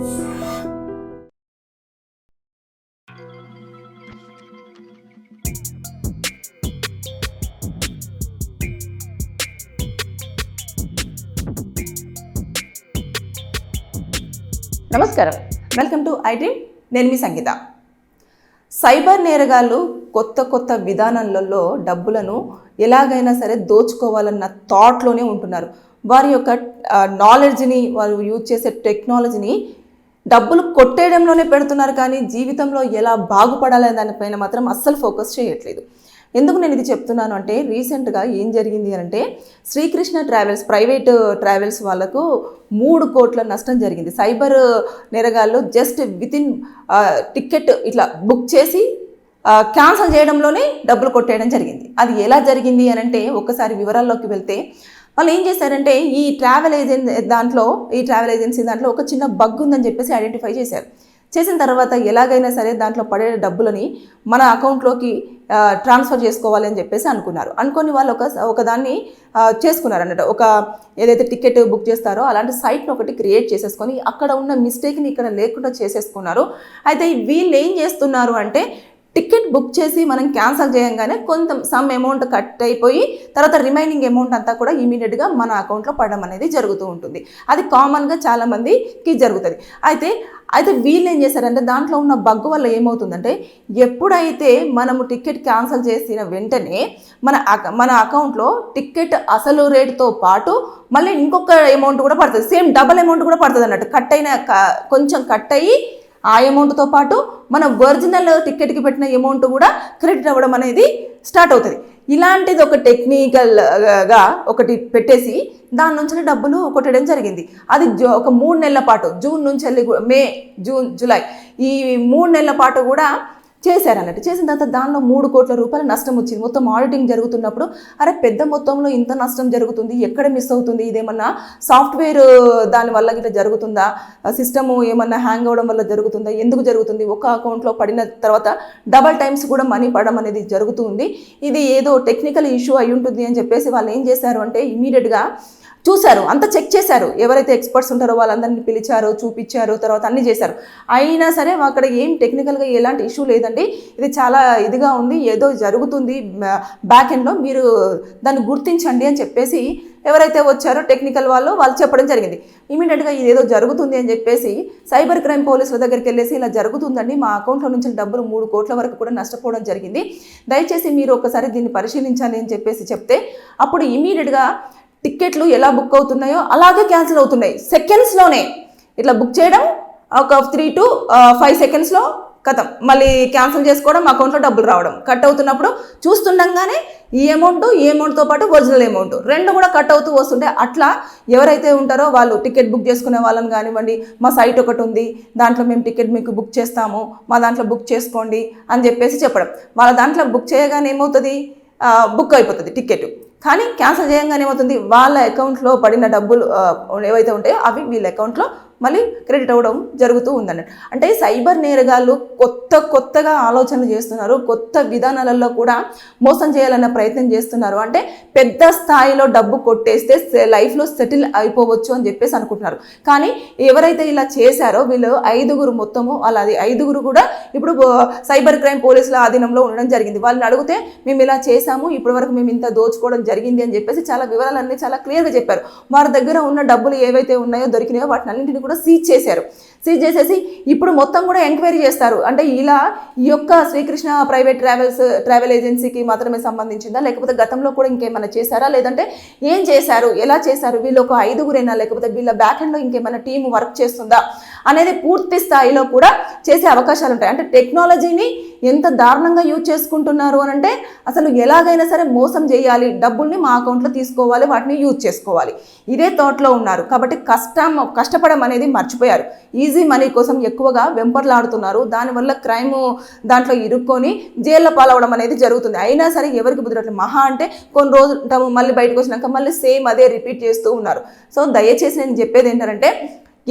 నమస్కారం. Welcome to I నేను మీ సంగీత. Cyber నేరగాళ్ళు కొత్త కొత్త విధానాలలో డబ్బులను ఎలాగైనా సరే దోచుకోవాలన్న థాట్లోనే ఉంటున్నారు. వారి యొక్క నాలెడ్జ్ని వారు యూజ్ చేసే టెక్నాలజీని డబ్బులు కొట్టేయడంలోనే పెడుతున్నారు కానీ జీవితంలో ఎలా బాగుపడాలనే దానిపైన మాత్రం అస్సలు ఫోకస్ చేయట్లేదు. ఎందుకు నేను ఇది చెప్తున్నాను అంటే రీసెంట్గా ఏం జరిగింది అంటే శ్రీకృష్ణ ట్రావెల్స్ ప్రైవేట్ ట్రావెల్స్ వాళ్ళకు మూడు కోట్ల నష్టం జరిగింది. సైబర్ నేరగాళ్ళు జస్ట్ వితిన్ టికెట్ ఇట్లా బుక్ చేసి క్యాన్సిల్ చేయడంలోనే డబ్బులు కొట్టేయడం జరిగింది. అది ఎలా జరిగింది అని అంటే ఒక్కసారి వివరాల్లోకి వెళ్తే వాళ్ళు ఏం చేశారంటే ఈ ట్రావెల్ ఏజెన్సీ దాంట్లో ఈ ట్రావెల్ ఏజెన్సీ దాంట్లో ఒక చిన్న బగ్ ఉందని చెప్పేసి ఐడెంటిఫై చేశారు. చేసిన తర్వాత ఎలాగైనా సరే దాంట్లో పడే డబ్బులని మన అకౌంట్లోకి ట్రాన్స్ఫర్ చేసుకోవాలి అని చెప్పేసి అనుకున్నారు. అనుకొని వాళ్ళు ఒక ఒకదాన్ని చేసుకున్నారు అన్నట్టు ఒక ఏదైతే టికెట్ బుక్ చేస్తారో అలాంటి సైట్ని ఒకటి క్రియేట్ చేసేసుకొని అక్కడ ఉన్న మిస్టేక్ని ఇక్కడ లేకుండా చేసేసుకున్నారు. అయితే వీళ్ళు ఏం చేస్తున్నారు అంటే టికెట్ బుక్ చేసి మనం క్యాన్సిల్ చేయంగానే కొంత సమ్ అమౌంట్ కట్ అయిపోయి తర్వాత రిమైనింగ్ అమౌంట్ అంతా కూడా ఇమీడియట్గా మన అకౌంట్లో పడడం అనేది జరుగుతూ ఉంటుంది. అది కామన్గా చాలామందికి జరుగుతుంది. అయితే అయితే వీళ్ళు ఏం చేశారంటే దాంట్లో ఉన్న బగ్ వల్ల ఏమవుతుందంటే ఎప్పుడైతే మనము టికెట్ క్యాన్సిల్ చేసిన వెంటనే మన అక- మన అకౌంట్లో టికెట్ అసలు రేటుతో పాటు మళ్ళీ ఇంకొక అమౌంట్ కూడా పడుతుంది. సేమ్ డబల్ అమౌంట్ కూడా పడుతుంది అన్నట్టు. కట్ అయిన కొంచెం కట్ అయ్యి ఆ అమౌంట్తో పాటు మన ఒరిజినల్ టికెట్కి పెట్టిన అమౌంట్ కూడా క్రెడిట్ అవ్వడం అనేది స్టార్ట్ అవుతుంది. ఇలాంటిది ఒక టెక్నికల్గా ఒకటి పెట్టేసి దాని నుంచి డబ్బులు కొట్టడం జరిగింది. అది ఒక మూడు నెలల పాటు జూన్ నుంచి వెళ్ళి మే జూన్ జూలై. ఈ మూడు నెలల పాటు కూడా చేశారన్నట్టు. చేసిన తర్వాత దానిలో మూడు కోట్ల రూపాయల నష్టం వచ్చింది. మొత్తం ఆడిటింగ్ జరుగుతున్నప్పుడు అరే పెద్ద మొత్తంలో ఇంత నష్టం జరుగుతుంది ఎక్కడ మిస్ అవుతుంది? ఇదేమన్నా సాఫ్ట్వేర్ దాని వల్ల జరుగుతుందా? సిస్టమ్ ఏమన్నా హ్యాంగ్ అవ్వడం వల్ల జరుగుతుందా? ఎందుకు జరుగుతుంది? ఒక అకౌంట్లో పడిన తర్వాత డబల్ టైమ్స్ కూడా మనీ పడడం అనేది జరుగుతుంది. ఇది ఏదో టెక్నికల్ ఇష్యూ అయి ఉంటుంది అని చెప్పేసి వాళ్ళు ఏం చేశారు అంటే ఇమీడియట్గా చూశారు అంతా చెక్ చేశారు. ఎవరైతే ఎక్స్పర్ట్స్ ఉంటారో వాళ్ళందరినీ పిలిచారో చూపించారు తర్వాత అన్నీ చేశారు. అయినా సరే అక్కడ ఏం టెక్నికల్గా ఎలాంటి ఇష్యూ లేదండి. ఇది చాలా ఇదిగా ఉంది ఏదో జరుగుతుంది. బ్యాక్ ఎండ్లో మీరు దాన్ని గుర్తించండి అని చెప్పేసి ఎవరైతే వచ్చారో టెక్నికల్ వాళ్ళు వాళ్ళు చెప్పడం జరిగింది. ఇమీడియట్గా ఇదేదో జరుగుతుంది అని చెప్పేసి సైబర్ క్రైమ్ పోలీసుల దగ్గరికి వెళ్ళేసి ఇలా జరుగుతుందండి. మా అకౌంట్లో నుంచి డబ్బులు మూడు కోట్ల వరకు కూడా నష్టపోవడం జరిగింది. దయచేసి మీరు ఒకసారి దీన్ని పరిశీలించాలి అని చెప్పేసి చెప్తే అప్పుడు ఇమీడియట్గా టిక్కెట్లు ఎలా బుక్ అవుతున్నాయో అలాగే క్యాన్సిల్ అవుతున్నాయి. సెకండ్స్లోనే ఇట్లా బుక్ చేయడం ఒక త్రీ టు ఫైవ్ సెకండ్స్లో కథం మళ్ళీ క్యాన్సిల్ చేసుకోవడం అకౌంట్లో డబ్బులు రావడం. కట్ అవుతున్నప్పుడు చూస్తుండగానే ఈ అమౌంట్ ఈ అమౌంట్తో పాటు ఒరిజినల్ అమౌంట్. రెండు కూడా కట్ అవుతూ వస్తుంటే అట్లా ఎవరైతే ఉంటారో వాళ్ళు టికెట్ బుక్ చేసుకునే వాళ్ళని కానివ్వండి మా సైట్ ఒకటి ఉంది దాంట్లో మేము టికెట్ మీకు బుక్ చేస్తాము మా దాంట్లో బుక్ చేసుకోండి అని చెప్పేసి చెప్పడం. వాళ్ళ దాంట్లో బుక్ చేయగానే ఏమవుతుంది? బుక్ అయిపోతుంది టికెట్ కానీ క్యాన్సిల్ చేయంగానే ఏమవుతుంది వాళ్ళ అకౌంట్లో పడిన డబ్బులు ఏవైతే ఉంటాయో అవి వీళ్ళ అకౌంట్లో మళ్ళీ క్రెడిట్ అవ్వడం జరుగుతూ ఉందన్నట్టు అంటే సైబర్ నేరగాళ్ళు కొత్త కొత్తగా ఆలోచనలు చేస్తున్నారు కొత్త విధానాలలో కూడా మోసం చేయాలన్న ప్రయత్నం చేస్తున్నారు. అంటే పెద్ద స్థాయిలో డబ్బు కొట్టేస్తే లైఫ్లో సెటిల్ అయిపోవచ్చు అని చెప్పేసి అనుకుంటున్నారు. కానీ ఎవరైతే ఇలా చేశారో వీళ్ళు ఐదుగురు మొత్తము అలాది ఐదుగురు కూడా ఇప్పుడు సైబర్ క్రైమ్ పోలీసుల ఆధీనంలో ఉండడం జరిగింది. వాళ్ళని అడిగితే మేము ఇలా చేశాము ఇప్పటి వరకు మేము ఇంత దోచుకోవడం జరిగింది అని చెప్పేసి చాలా వివరాలన్నీ చాలా క్లియర్గా చెప్పారు. వారి దగ్గర ఉన్న డబ్బులు ఏవైతే ఉన్నాయో దొరికినాయో వాటిని అన్నింటిని కూడా సీజ్ చేశారు. సీజ్ చేసేసి ఇప్పుడు మొత్తం కూడా ఎంక్వైరీ చేస్తారు. అంటే ఇలా ఈ యొక్క శ్రీకృష్ణ ప్రైవేట్ ట్రావెల్స్ ట్రావెల్ ఏజెన్సీకి మాత్రమే సంబంధించిందా? లేకపోతే గతంలో కూడా ఇంకేమైనా చేశారా? లేదంటే ఏం చేశారు? ఎలా చేశారు? వీళ్ళు ఒక ఐదుగురైనా? లేకపోతే వీళ్ళ బ్యాక్ ఎండ్లో ఇంకేమైనా టీం వర్క్ చేస్తుందా? అనేది పూర్తి స్థాయిలో కూడా చేసే అవకాశాలు ఉంటాయి. అంటే టెక్నాలజీని ఎంత దారుణంగా యూజ్ చేసుకుంటున్నారు అని అంటే అసలు ఎలాగైనా సరే మోసం చేయాలి డబ్బుల్ని మా అకౌంట్లో తీసుకోవాలి వాటిని యూజ్ చేసుకోవాలి. ఇదే థాట్లో ఉన్నారు. కాబట్టి కష్టం కష్టపడడం అనేది మర్చిపోయారు. ఈజీ మనీ కోసం ఎక్కువగా వెంపర్లాడుతున్నారు. దానివల్ల క్రైమ్ దాంట్లో ఇరుక్కొని జైల్లో పాలవడం అనేది జరుగుతుంది. అయినా సరే ఎవరికి బుద్ధిరట్లేదు మహా అంటే కొన్ని రోజులు మళ్ళీ బయటకు వచ్చినాక మళ్ళీ సేమ్ అదే రిపీట్ చేస్తూ ఉన్నారు. సో దయచేసి నేను చెప్పేది ఏంటంటే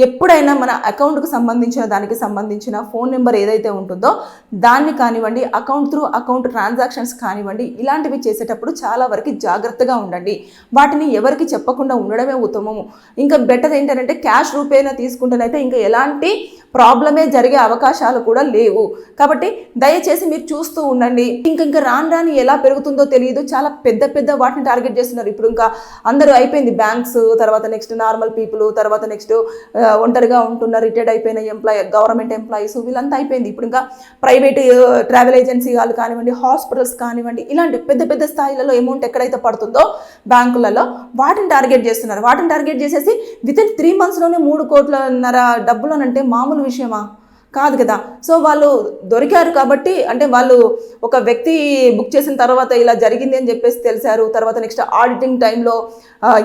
ఎప్పుడైనా మన అకౌంట్కు సంబంధించిన దానికి సంబంధించిన ఫోన్ నెంబర్ ఏదైతే ఉంటుందో దాన్ని కానివ్వండి అకౌంట్ త్రూ అకౌంట్ ట్రాన్సాక్షన్స్ కానివ్వండి ఇలాంటివి చేసేటప్పుడు చాలా వరకు జాగ్రత్తగా ఉండండి. వాటిని ఎవరికి చెప్పకుండా ఉండడమే ఉత్తమము. ఇంకా బెటర్ ఏంటంటే క్యాష్ రూపేనా తీసుకుంటేనైతే ఇంకా ఎలాంటి ప్రాబ్లమే జరిగే అవకాశాలు కూడా లేవు. కాబట్టి దయచేసి మీరు చూస్తూ ఉండండి. ఇంక ఇంకా రాను రాని ఎలా పెరుగుతుందో తెలియదు. చాలా పెద్ద పెద్ద వాటిని టార్గెట్ చేస్తున్నారు. ఇప్పుడు ఇంకా అందరూ అయిపోయింది బ్యాంక్స్ తర్వాత నెక్స్ట్ నార్మల్ పీపుల్ తర్వాత నెక్స్ట్ ఒంటరిగా ఉంటున్న రిటైర్డ్ అయిపోయిన ఎంప్లాయ్ గవర్నమెంట్ ఎంప్లాయీస్ వీళ్ళంతా అయిపోయింది. ఇప్పుడు ఇంకా ప్రైవేట్ ట్రావెల్ ఏజెన్సీ వాళ్ళు కానివ్వండి హాస్పిటల్స్ కానివ్వండి ఇలాంటి పెద్ద పెద్ద స్థాయిలలో అమౌంట్ ఎక్కడైతే పడుతుందో బ్యాంకులలో వాటిని టార్గెట్ చేస్తున్నారు. వాటిని టార్గెట్ చేసేసి విత్ ఇన్ త్రీ మంత్స్లోనే మూడు కోట్లన్నర డబ్బులు అంటే మామూలు విషయమా? కాదు కదా. సో వాళ్ళు దొరికారు కాబట్టి అంటే వాళ్ళు ఒక వ్యక్తి బుక్ చేసిన తర్వాత ఇలా జరిగింది అని చెప్పేసి తెలిసారు. తర్వాత నెక్స్ట్ ఆడిటింగ్ టైంలో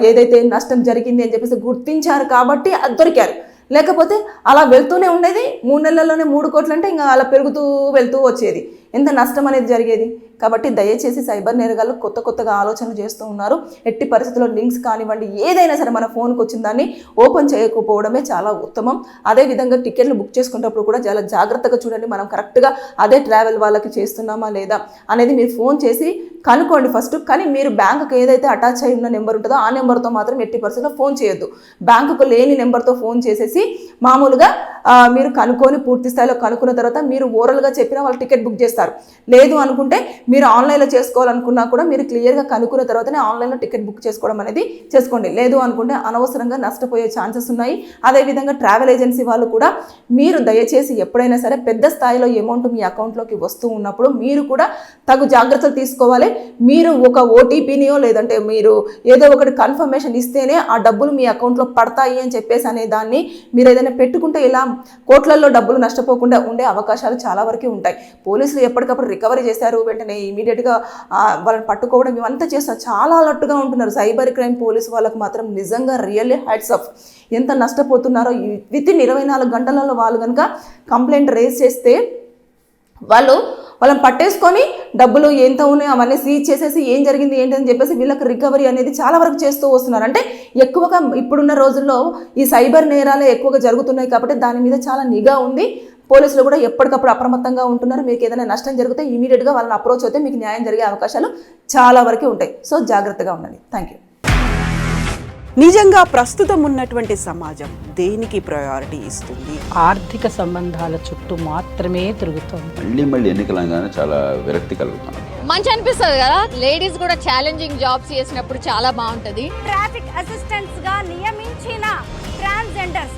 ఏదైతే నష్టం జరిగింది అని చెప్పేసి గుర్తించారు కాబట్టి అది దొరికారు. లేకపోతే అలా వెళ్తూనే ఉండేది. మూడు నెలల్లోనే మూడు కోట్లు అంటే ఇంకా అలా పెరుగుతూ వెళ్తూ వచ్చేది. ఎంత నష్టం అనేది జరిగేది? కాబట్టి దయచేసి సైబర్ నేరగాళ్ళు కొత్త కొత్తగా ఆలోచనలు చేస్తూ ఉన్నారు. ఎట్టి పరిస్థితుల్లో లింక్స్ కానివ్వండి ఏదైనా సరే మన ఫోన్కి వచ్చిన దాన్ని ఓపెన్ చేయకపోవడమే చాలా ఉత్తమం. అదేవిధంగా టికెట్లు బుక్ చేసుకునేటప్పుడు కూడా చాలా జాగ్రత్తగా చూడండి. మనం కరెక్ట్గా అదే ట్రావెల్ వాళ్ళకి చేస్తున్నామా లేదా అనేది మీరు ఫోన్ చేసి కనుక్కోండి ఫస్ట్. కానీ మీరు బ్యాంకుకి ఏదైతే అటాచ్ అయి ఉన్న నెంబర్ ఉంటుందో ఆ నెంబర్తో మాత్రం ఎట్టి పరిస్థితుల్లో ఫోన్ చేయొద్దు. బ్యాంకుకు లేని నెంబర్తో ఫోన్ చేసేసి మామూలుగా మీరు కనుక్కొని పూర్తి స్థాయిలో కనుక్కున్న తర్వాత మీరు ఓరల్గా చెప్పినా వాళ్ళు టికెట్ బుక్ చేస్తారు. లేదు అనుకుంటే మీరు ఆన్లైన్లో చేసుకోవాలనుకున్నా కూడా మీరు క్లియర్గా కనుక్కున్న తర్వాతనే ఆన్లైన్లో టికెట్ బుక్ చేసుకోవడం అనేది చేసుకోండి. లేదు అనుకుంటే అనవసరంగా నష్టపోయే ఛాన్సెస్ ఉన్నాయి. అదేవిధంగా ట్రావెల్ ఏజెన్సీ వాళ్ళు కూడా మీరు దయచేసి ఎప్పుడైనా సరే పెద్ద స్థాయిలో అమౌంట్ మీ అకౌంట్లోకి వస్తూ ఉన్నప్పుడు మీరు కూడా తగు జాగ్రత్తలు తీసుకోవాలి. మీరు ఒక ఓటీపీనియో లేదంటే మీరు ఏదో ఒకటి కన్ఫర్మేషన్ ఇస్తేనే ఆ డబ్బులు మీ అకౌంట్లో పడతాయి అని చెప్పేసి అనే దాన్ని మీరు ఏదైనా పెట్టుకుంటే ఇలా కోట్లల్లో డబ్బులు నష్టపోకుండా ఉండే అవకాశాలు చాలా వరకు ఉంటాయి. పోలీసులు ఎప్పటికప్పుడు రికవరీ చేశారు వెంటనే ఇమీడియట్గా వాళ్ళని పట్టుకోవడం ఇవంతా చేస్తారు చాలా అలర్ట్గా ఉంటున్నారు. సైబర్ క్రైమ్ పోలీసు వాళ్ళకు మాత్రం నిజంగా రియల్లీ హ్యాట్స్ ఆఫ్ ఎంత నష్టపోతున్నారో విత్ ఇన్ ఇరవై నాలుగు గంటలలో వాళ్ళు కనుక కంప్లైంట్ రేజ్ చేస్తే వాళ్ళు వాళ్ళని పట్టేసుకొని డబ్బులు ఎంత ఉన్నాయో అవన్నీ సీజ్ చేసేసి ఏం జరిగింది ఏంటి అని చెప్పేసి వీళ్ళకి రికవరీ అనేది చాలా వరకు చేస్తూ వస్తున్నారు. అంటే ఎక్కువగా ఇప్పుడున్న రోజుల్లో ఈ సైబర్ నేరాలే ఎక్కువగా జరుగుతున్నాయి కాబట్టి దాని మీద చాలా నిఘా ఉంది. పోలీసులు కూడా ఎప్పటికప్పుడు అప్రమత్తంగా ఉంటున్నారు. మీకు ఏదైనా నష్టం జరిగితే ఇమీడియట్గా వాళ్ళని అప్రోచ్ అయితే మీకు న్యాయం జరిగే అవకాశాలు చాలా వరకు ఉంటాయి. సో జాగ్రత్తగా ఉండండి. థ్యాంక్ యూ నిజంగా ప్రస్తుతం ఉన్నటువంటి సమాజం దేనికి ప్రయారిటీ ఇస్తుంది? ఆర్థిక సంబంధాల చుట్టూ మాత్రమే తిరుగుతోంది. మళ్ళీ మళ్ళీ ఎన్నికలంగానే చాలా విరక్తి కలుగుతాను మంచి అనిపిస్తుంది కదా? లేడీస్ కూడా ఛాలెంజింగ్ జాబ్స్ చేసినప్పుడు చాలా బాగుంటది. ట్రాఫిక్ అసిస్టెంట్స్గా నియమించిన ట్రాన్స్జెండర్స్